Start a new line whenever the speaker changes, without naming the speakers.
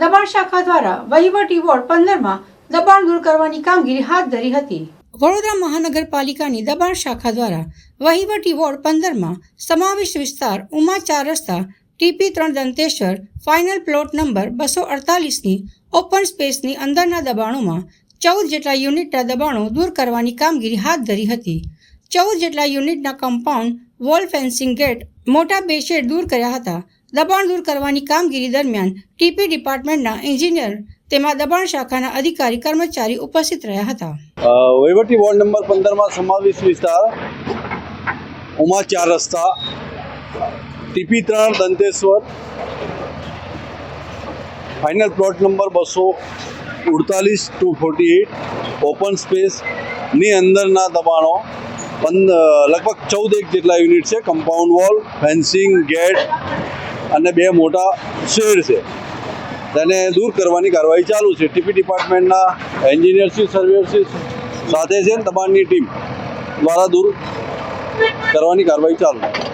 દબાણ શાખા દ્વારા વહીવટી વોર્ડ પંદરમાં દબાણ દૂર કરવાની કામગીરી હાથ ધરી હતી. વડોદરા મહાનગરપાલિકાની દબાણ શાખા દ્વારા વહીવટી વોર્ડ પંદરમાં સમાવિષ્ટ વિસ્તાર ઉમા ચાર રસ્તા ટીપી ત્રણ દંતેશ્વર ફાઇનલ પ્લોટ નંબર બસો અડતાલીસની ઓપન સ્પેસની અંદરના દબાણોમાં ચૌદ જેટલા યુનિટના દબાણો દૂર કરવાની કામગીરી હાથ ધરી હતી. ચૌદ જેટલા યુનિટના કમ્પાઉન્ડ વોલ ફેન્સિંગ ગેટ મોટા બે શેડ દૂર કર્યા હતા. દબાણ દૂર કરવાની કામગીરી દરમિયાન ટીપી ડિપાર્ટમેન્ટના એન્જિનિયર તેમાં દબાણ શાખાના અધિકારી કર્મચારી ઉપસ્થિત રહ્યા હતા.
વહીવટી વોર્ડ નંબર પંદરમાં સમાવેશ વિસ્તાર, ઉમા ચાર રસ્તા, ટીપી ત્રણ દંતેશ્વર, ફાઇનલ પ્લોટ નંબર બસો ઉડતાલીસ ટુ ફોર્ટી એઇટ ઓપન સ્પેસની અંદરના દબાણો પંદર લગભગ ચૌદ એક જેટલા યુનિટ છે. કમ્પાઉન્ડ વોલ, ફેન્સિંગ, ગેટ અને બે મોટા શેડ છે. તેને દૂર કરવાની કાર્યવાહી ચાલુ છે. ટીપી ડિપાર્ટમેન્ટના એન્જિનિયરશીપ સર્વેયરશીપ સાથે છે ને દબાણની ટીમ દ્વારા દૂર કરવાની કાર્યવાહી ચાલુ છે.